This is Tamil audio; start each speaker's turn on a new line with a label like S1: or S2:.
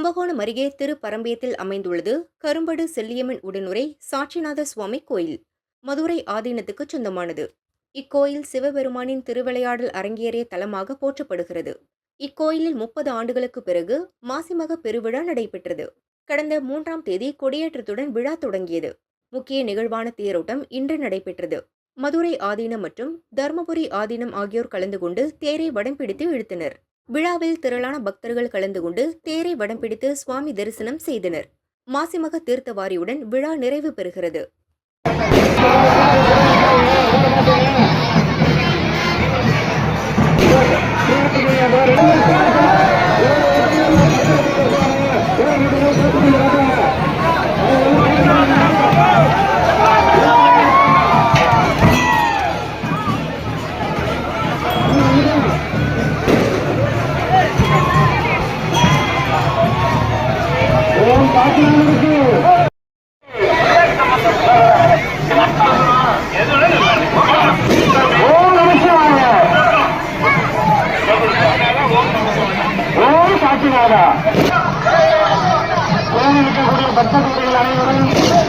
S1: கும்பகோணம் அருகே திருப்பரம்பியத்தில் அமைந்துள்ளது கரும்படு செல்லியம்மன் உடனுரை சாட்சிநாத சுவாமி கோயில். மதுரை ஆதீனத்துக்கு சொந்தமானது. இக்கோயில் சிவபெருமானின் திருவிளையாடல் அரங்கேறிய தலமாக போற்றப்படுகிறது. இக்கோயிலில் முப்பது ஆண்டுகளுக்கு பிறகு மாசிமக பெருவிழா நடைபெற்றது. கடந்த மூன்றாம் தேதி கொடியேற்றத்துடன் விழா தொடங்கியது. முக்கிய நிகழ்வான தேரோட்டம் இன்று நடைபெற்றது. மதுரை ஆதீனம் மற்றும் தர்மபுரி ஆதீனம் ஆகியோர் கலந்து கொண்டு தேரை வடம் பிடித்து இழுத்தனர். விழாவில் திரளான பக்தர்கள் கலந்து கொண்டு தேரை வடம் பிடித்து சுவாமி தரிசனம் செய்தனர் மாசிமக தீர்த்தவாரியுடன் விழா நிறைவு பெறுகிறது
S2: Thank you. ஓம் சாட்சிநாதா கோவில் இருக்கக்கூடிய பக்தர்கள் அனைவரும்